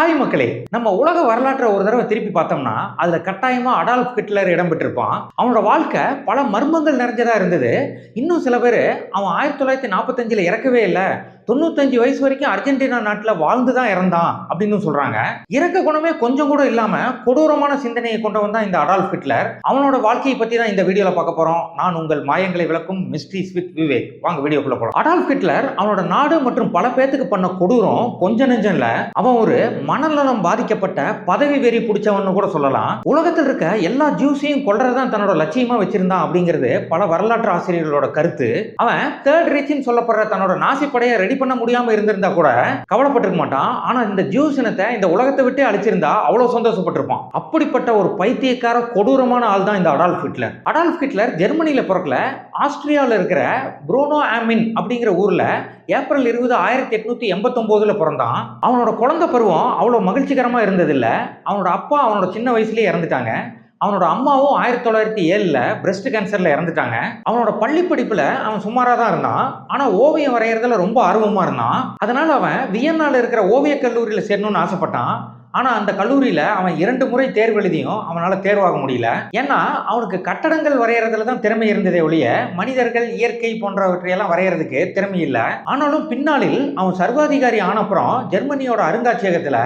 Hi மக்களே நம்ம உலக வரலாற்றை ஒரு தடவை திருப்பி பார்த்தோம்னா அதுல கட்டாயமா அடால்ஃப் ஹிட்லர் இடம்பெற்றிருப்பான். அவனோட வாழ்க்கை பல மர்மங்கள் நிறைஞ்சதா இருந்தது. இன்னும் சில பேர் அவன் ஆயிரத்தி தொள்ளாயிரத்தி நாற்பத்தஞ்சில் இறக்கவே இல்லை. தொண்ணூத்தஞ்சு வயசு வரைக்கும் அர்ஜென்டினா நாட்டில் வாழ்ந்து தான் இறந்தான் அப்படின்னு சொல்றாங்க. இறக்க குணமே கொஞ்சம் கூட இல்லாம கொடூரமான சிந்தனையை கொண்டவன் தான் இந்த அடால்ஃப் ஹிட்லர். அவனோட வாழ்க்கையை பத்தி தான் இந்த வீடியோல பார்க்க போறோம். நான் உங்கள் மாயங்களை விளக்கும் மிஸ்ட்ரிஸ் வித் விவேக். வாங்க வீடியோக்குள்ள போலாம். அடால்ஃப் ஹிட்லர் அவனோட நாடு மற்றும் பல பேத்துக்கு பண்ண கொடூரம் கொஞ்ச நெஞ்சம்ல. அவன் ஒரு மனநலம் பாதிக்கப்பட்ட பதவி வெறி பிடிச்சவன் கூட சொல்லலாம். உலகத்தில் இருக்க எல்லா ஜூஸையும் கொள்றதான் தன்னோட லட்சியமா வச்சிருந்தான் அப்படிங்கிறது பல வரலாற்று ஆசிரியர்களோட கருத்து. அவன் தேர்ட் ரீச்சின்னு சொல்லப்படுற தன்னோட நாசி ரெடி ரெடி பண்ண முடியாம இருந்திருந்தா கூட கவலைப்பட்டிருக்க மாட்டான். ஆனா இந்த ஜூஸ் இனத்தை இந்த உலகத்தை விட்டே அழிச்சிருந்தா அவ்வளவு சந்தோஷப்பட்டிருப்பான். அப்படிப்பட்ட ஒரு பைத்தியக்கார கொடூரமான ஆள் தான் இந்த அடால்ஃப் ஹிட்லர். அடால்ஃப் ஹிட்லர் ஜெர்மனியில பிறக்கல. ஆஸ்திரியாவில் இருக்கிற புரோனோ ஆமின் அப்படிங்கிற ஊர்ல ஏப்ரல் இருபது ஆயிரத்தி எட்நூத்தி எண்பத்தொன்பதுல பிறந்தான். அவனோட குழந்தை பருவம் அவ்வளோ மகிழ்ச்சிகரமா இருந்ததில்லை. அவனோட அப்பா அவனோட சின்ன வயசுலயே இறந்துட்டாங்க. அவனோட அம்மாவும் ஆயிரத்தி தொள்ளாயிரத்தி ஏழில் பிரஸ்ட் கேன்சரில் இறந்துட்டாங்க. அவனோட பள்ளி படிப்பில் அவன் சுமாராக தான் இருந்தான். ஆனால் ஓவியம் வரைகிறதுல ரொம்ப ஆர்வமாக இருந்தான். அதனால் அவன் வியன்னால் இருக்கிற ஓவியக் கல்லூரியில் சேரணும்னு ஆசைப்பட்டான். ஆனால் அந்த கல்லூரியில் அவன் இரண்டு முறை தேர்வு எழுதியும் அவனால் தேர்வாக முடியல. ஏன்னா அவனுக்கு கட்டடங்கள் வரைகிறதுல தான் திறமை இருந்ததே ஒழிய மனிதர்கள் இயற்கை போன்றவற்றையெல்லாம் வரைகிறதுக்கு திறமை இல்லை. ஆனாலும் பின்னாளில் அவன் சர்வாதிகாரி ஆனப்புறம் ஜெர்மனியோட அருங்காட்சியகத்தில்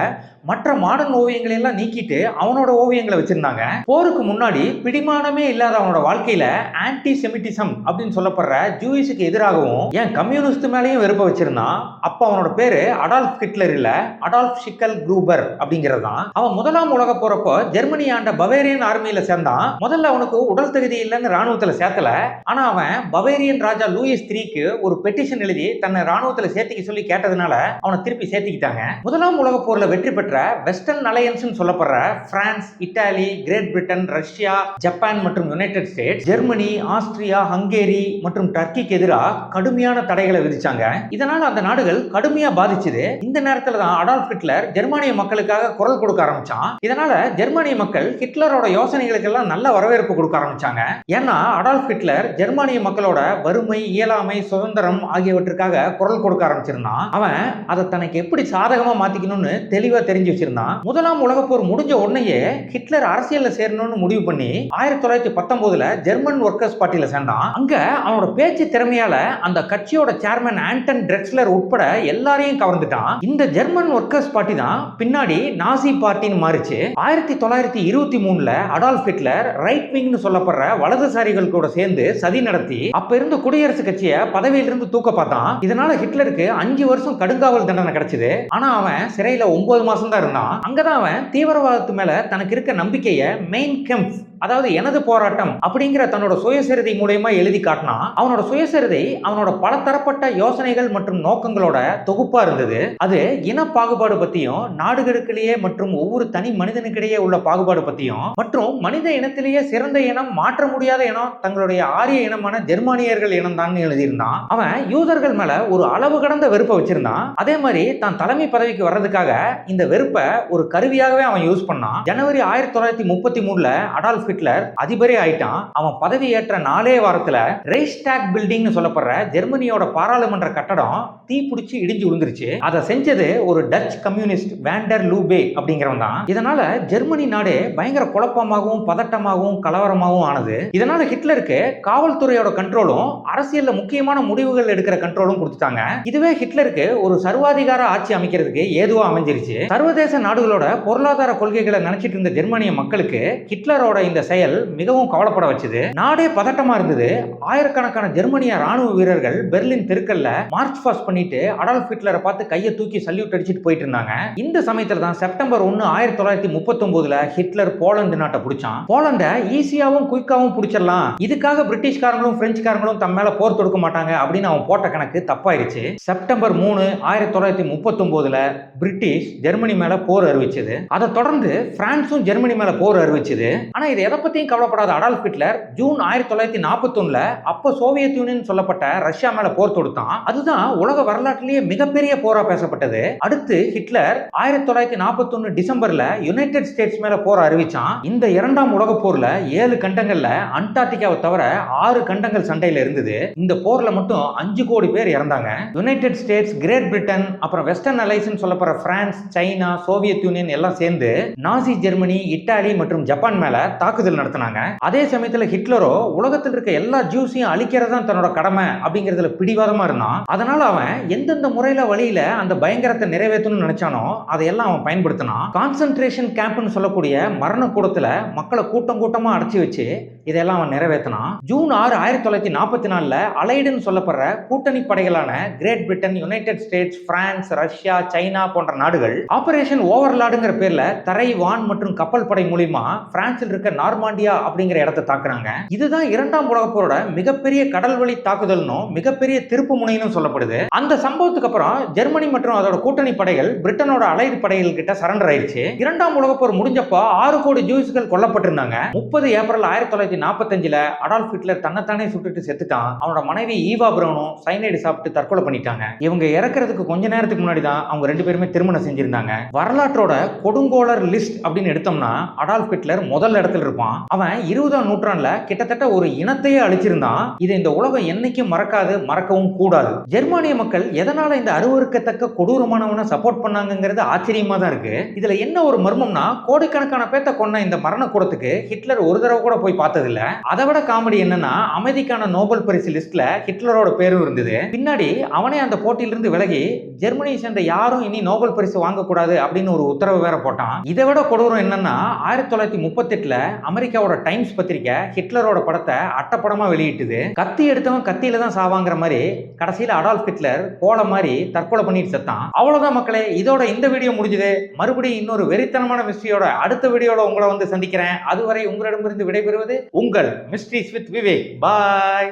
மற்ற மாடர்ன் ஓவியங்களை எல்லாம் நீக்கிட்டு அவனோட ஓவியங்களை வச்சிருந்தாங்க. போருக்கு முன்னாடி பிடிமானமே இல்லாத அவனோட வாழ்க்கையில ஆன்டி செமிட்டிசம் அப்படின்னு சொல்லப்படுற ஜூயிஸுக்கு எதிராகவும் ஏன் கம்யூனிஸ்ட் மேலேயும் வெறுப்ப வச்சிருந்தான். அப்போ அவனோட பேரு அடால்ஃப் ஹிட்லர் இல்ல அடால்ஃப் ஷிக்கல் குரூபர் அப்படின்னு அப்படிங்கிறது தான். அவன் முதலாம் உலக போறப்போ ஜெர்மனி ஆண்ட பவேரியன் ஆர்மியில சேர்ந்தான். முதல்ல அவனுக்கு உடல் தகுதி இல்லைன்னு ராணுவத்துல சேர்த்தல. ஆனா அவன் பவேரியன் ராஜா லூயிஸ் த்ரீக்கு ஒரு பெட்டிஷன் எழுதி தன்னை ராணுவத்துல சேர்த்திக்க சொல்லி கேட்டதுனால அவனை திருப்பி சேர்த்திக்கிட்டாங்க. முதலாம் உலக போர்ல வெற்றி பெற்ற வெஸ்டர்ன் அலையன்ஸ் சொல்லப்படுற France Italy Great Britain Russia Japan மற்றும் United States Germany Austria Hungary மற்றும் டர்க்கிக்கு எதிராக கடுமையான தடைகளை விதிச்சாங்க. இதனால் அந்த நாடுகள் கடுமையா பாதிச்சது. இந்த நேரத்தில் தான் அடால்ஃப் ஹிட்லர் ஜெர்மானிய மக்களுக்காக குரல் கொடுக்க ஆரம்பிச்சான். இதனால ஜெர்மனிய மக்கள் ஹிட்லரோட யோசனைகளுக்கு எல்லாம் நல்ல வரவேற்பு கொடுக்க ஆரம்பிச்சாங்க. ஏன்னா அடால்ஃப் ஹிட்லர் ஜெர்மானிய மக்களோட வறுமை இயலாமை சுதந்திரம் ஆகியவற்றுக்காக குரல் கொடுக்க ஆரம்பிச்சிருந்தான். அவன் அதை தனக்கு எப்படி சாதகமா மாத்திக்கணும்னு தெளிவா தெரிஞ்சு வச்சிருந்தான். முதலாம் உலக போர் முடிஞ்ச உடனேயே ஹிட்லர் அரசியல்ல சேரணும்னு முடிவு பண்ணி ஆயிரத்தி தொள்ளாயிரத்தி பத்தொன்பதுல ஜெர்மன் ஒர்க்கர்ஸ் பார்ட்டியில சேர்ந்தான். அங்க அவனோட பேச்சு திறமையால அந்த கட்சியோட சேர்மன் ஆண்டன் ட்ரெக்ஸ்லர் உட்பட எல்லாரையும் கவர்ந்துட்டான். இந்த ஜெர்மன் ஒர்க்கர்ஸ் பார்ட்டி தான் பின்னாடி நாசி பார்ட்டின்னு மாறிச்சு. ஆயிரத்தி தொள்ளாயிரத்தி இருபத்தி மூணுல அடால்ஃப் ஹிட்லர் ரைட் விங்னு சொல்லப்படுற வலதுசாரிகள் கூட சேர்ந்து சதி நடத்தி அப்ப இருந்த குடியரசு கட்சியை பதவியிலிருந்து தூக்க பார்த்தான். இதனால ஹிட்லருக்கு அஞ்சு வருஷம் கடுங்காவல் தண்டனை கிடைச்சது. ஆனா அவன் சிறையில ஒன்பது மாசம் தான் இருந்தான். அங்கதான் அவன் தீவிரவாதத்து மேல தனக்கு இருக்க நம்பிக்கையை மெயின் கெம்ப் அதாவது எனது போராட்டம் அப்படிங்கிற தன்னோட சுயசரிதை மூலயமா எழுதி காட்டினா அவனோட சுயசரிதை அவனோட பலதரப்பட்ட யோசனைகள் மற்றும் நோக்கங்களோட தொகுப்பா இருந்தது. அது இன பாகுபாடு பத்தியும் நாடுகளுக்கிடையே மற்றும் ஒவ்வொரு தனி மனிதனுக்கிடையே உள்ள பாகுபாடு பத்தியும் மற்றும் மனித இனத்திலேயே சிறந்த இனம் மாற்ற முடியாத இனம் தங்களுடைய ஆரிய இனமான ஜெர்மானியர்கள் இனம் தான் எழுதியிருந்தான். அவன் யூதர்கள் மேல ஒரு அளவு கடந்த வெறுப்பை வச்சிருந்தான். அதே மாதிரி தான் தலைமை பதவிக்கு வர்றதுக்காக இந்த வெறுப்பை ஒரு கருவியாகவே அவன் யூஸ் பண்ணான். ஜனவரி ஆயிரத்தி தொள்ளாயிரத்தி முப்பத்தி மூணுல அடால்ஃப் ஹிட்லர் அதிபரே ஆயிட்டான். அவன் பதவி ஏற்ற நாலே வாரத்துல ரெய்ஸ்டாக் பில்டிங்னு சொல்லப்படுற ஜெர்மனியோட பாராளுமன்ற கட்டடம் தீ பிடிச்சி இடிஞ்சு விழுந்துருச்சு அதை செஞ்சது ஒரு டச் கம்யூனிஸ்ட் வேண்டர் லூபே அப்படிங்கிறவன் தான். இதனால ஜெர்மனி நாடே பயங்கர குழப்பமாகவும் பதட்டமாகவும் கலவரமாகவும் ஆனது. இதனால ஹிட்லருக்கு காவல்துறையோட கண்ட்ரோலும் அரசியல்ல முக்கியமான முடிவுகள் எடுக்கிற கண்ட்ரோலும் கொடுத்துட்டாங்க. இதுவே ஹிட்லருக்கு ஒரு சர்வாதிகார ஆட்சி அமைக்கிறதுக்கு ஏதுவா அமைஞ்சிருச்சு. சர்வதேச நாடுகளோட பொருளாதார கொள்கைகளை நினைச்சிட்டு இருந்த ஜெர்மனிய மக்களுக்கு ஹிட்லரோட இந்த செயல் மிகவும் கவலைப்பட வச்சது. நாடே பதட்டமா இருந்தது. ஆயிரக்கணக்கான ஜெர்மனிய ராணுவ வீரர்கள் பெர்லின் தெருக்கல்ல மார்ச் பாஸ்ட் பண்ணிட்டு அடால்ஃப் ஹிட்லரை பார்த்து கையை தூக்கி சல்யூட் அடிச்சுட்டு போயிட்டு இருந்தாங்க. இந்த சமயத்துல தான் செப்டம்பர் ஒன்னு ஆயிரத்தி தொள்ளாயிரத்தி முப்பத்தொன்பதுல ஹிட்லர் போலந்து நாட்டை பிடிச்சான். போலண்டை ஈஸியாவும் குயிக்காவும் பிடிச்சிடலாம். இதுக்காக பிரிட்டிஷ்காரங்களும் பிரெஞ்சுக்காரங்களும் தம் மேல போர் தொடுக்க மாட்டாங்க அப்படின்னு அவன் போட்ட கணக்கு தப்பாயிருச்சு. செப்டம்பர் மூணு ஆயிரத்தி தொள்ளாயிரத்தி முப்பத்தொன்பதுல பிரிட்டிஷ் ஜெர்மனி மேல போர் அறிவிச்சது. அதை தொடர்ந்து பிரான்சும் ஜெர்மனி மேல போர் அறிவிச்சது. ஆனா இது எதை பத்தியும் கவலைப்படாத அடால்ஃப் ஹிட்லர் ஜூன் ஆயிரத்தி தொள்ளாயிரத்தி நாற்பத்தொன்னுல அப்ப சோவியத் யூனியன் சொல்லப்பட்ட ரஷ்யா மேல போர் தொடுத்தான். அதுதான் உலக வரலாற்றிலேயே மிகப்பெரிய போரா பேசப்பட்டது. அடுத்து ஹிட்லர் ஆயிரத்தி தொள்ளாயிரத்தி நாற்பத்தொன்னு டிசம்பர்ல யுனைடெட் ஸ்டேட்ஸ் மேல போர் அறிவிச்சான். இந்த இரண்டாம் உலக போர்ல ஏழு கண்டங்கள்ல அண்டார்டிகாவை தவிர ஆறு கண்டங்கள் சண்டையில இருந்தது. இந்த போர்ல மட்டும் அஞ்சு கோடி பேர் இறந்தாங்க. யுனைடெட் ஸ்டேட்ஸ் கிரேட் பிரிட்டன் அப்புறம் வெஸ்டர்ன் அலைஸ்னு சொல்லப்படுற பிரான்ஸ் சைனா சோவியத் யூனியன் எல்லாம் சேர்ந்து நாசி ஜெர்மனி இத்தாலி மற்றும் ஜப்பான் மேல தாக்குதல் நடத்தினாங்க. அதே சமயத்துல ஹிட்லரோ உலகத்தில் இருக்க எல்லா ஜூஸையும் அழிக்கிறது தான் தன்னோட கடமை அப்படிங்கறதுல பிடிவாதமா இருந்தான். அதனால அவன் எந்தெந்த முறையில வழியில அந்த பயங்கரத்தை நிறைவேற்றணும்னு நினைச்சானோ அதையெல்லாம் அவன் பயன்படுத்தினான். கான்சென்ட்ரேஷன் கேம்ப்னு சொல்லக்கூடிய மரண கூடத்துல மக்களை கூட்டம் கூட்டமா அடைச்சி வச்சு இதெல்லாம் அவன் நிறைவேற்றினான். ஜூன் ஆறு ஆயிரத்தி தொள்ளாயிரத்தி நாற்பத்தி நாலுல அலைடுன்னு சொல்லப்படுற கூட்டணி படைகளான Great Britain United States France Russia China போன்ற நாடுகள் ஆபரேஷன் ஓவர்லாடுங்கிற பேர்ல தரை வான் மற்றும் கப்பல் படை மூலியமா பிரான்சில் இருக்க நார்மாண்டியா அப்படிங்கிற இடத்தை தாக்குறாங்க. இதுதான் இரண்டாம் உலகப் போரோட மிகப்பெரிய கடல் வழி தாக்குதல்னும் மிகப்பெரிய திருப்பு முனைன்னு சொல்லப்படுது. அந்த சம்பவத்துக்கு அப்புறம் ஜெர்மனி மற்றும் அதோட கூட்டணி படைகள் பிரிட்டனோட அலைடு படைகள் கிட்ட சரண்டர் ஆயிடுச்சு இரண்டாம் உலகப் போர் முடிஞ்சப்போ ஆறு கோடி ஜூஸ்கள் கொல்லப்பட்டிருந்தாங்க. முப்பது ஏப்ரல் ஆயிரத்தி தொள்ளாயிரத்தி நாற்பத்தஞ்சுல அடால்ஃப் ஹிட்லர் தன்னைத்தானே சுட்டுட்டு செத்துட்டான். அவனோட மனைவி ஈவா பிரவுனும் சைனைடு சாப்பிட்டு தற்கொலை பண்ணிட்டாங்க. இவங்க இறக்குறதுக்கு கொஞ்ச நேரத்துக்கு முன்னாடி தான் அவங்க ரெண்டு பேருமே திருமணம் செஞ்சிருந்தாங்க. வரலாற்றோட கொடுங்கோலர் லிஸ்ட் அப்படின்னு எடுத்தோம்னா அடால்ஃப் ஹிட்லர் முதல் இடத்துல இருப்பான். அவன் இருபதாம் நூற்றாண்டுல கிட்டத்தட்ட ஒரு இனத்தையே அழிச்சிருந்தான். இதை இந்த உலகம் என்னைக்கும் மறக்காது மறக்கவும் கூடாது. ஜெர்மானிய மக்கள் எதனால இந்த அருவருக்கத்தக்க கொடூரமானவனை சப்போர்ட் பண்ணாங்கங்கிறது ஆச்சரியமா தான் இருக்கு. இதுல என்ன ஒரு மர்மம்னா கோடிக்கணக்கான பேத்த கொண்ட இந்த மரண கூடத்துக்கு ஹிட்லர் ஒரு தடவை கூட போய் பார்த்ததில்ல. அதை விட காமெடி என்னன்னா அமைதிக்கான நோபல் பரிசு லிஸ்ட்ல ஹிட்லரோட பேரும் இருந்தது. பின்னாடி அவனே அந்த போட்டியிலிருந்து விலகி ஜெர்மனியை சேர்ந்த யாரும் இனி நோபல் பரிசு வாங்கக்கூடாது அப்படின்னு ஒரு உத்தரவு வேற போட்டான். இதை விட கொடூரம் என்னன்னா ஆயிரத்தி தொள்ளாயிரத்தி முப்பத்தெட்டுல அமெரிக்காவோட டைம்ஸ் பத்திரிக்கை ஹிட்லரோட படத்தை அட்டப்படமா வெளியிட்டுது. கத்தி எடுத்தவன் கத்தியில தான் சாவாங்கிற மாதிரி கடைசியில அடால்ஃப் ஹிட்லர் போல மாதிரி தற்கொலை பண்ணிட்டு செத்தான். அவ்வளவுதான் மக்களே இதோட இந்த வீடியோ முடிஞ்சுது. மறுபடியும் இன்னொரு வெறித்தனமான மிஸ்ட்ரியோட அடுத்த வீடியோட உங்களை வந்து சந்திக்கிறேன். அதுவரை உங்களிடமிருந்து விடைபெறுவது உங்கள் மிஸ்ட்ரிஸ் வித் விவேக் பாய்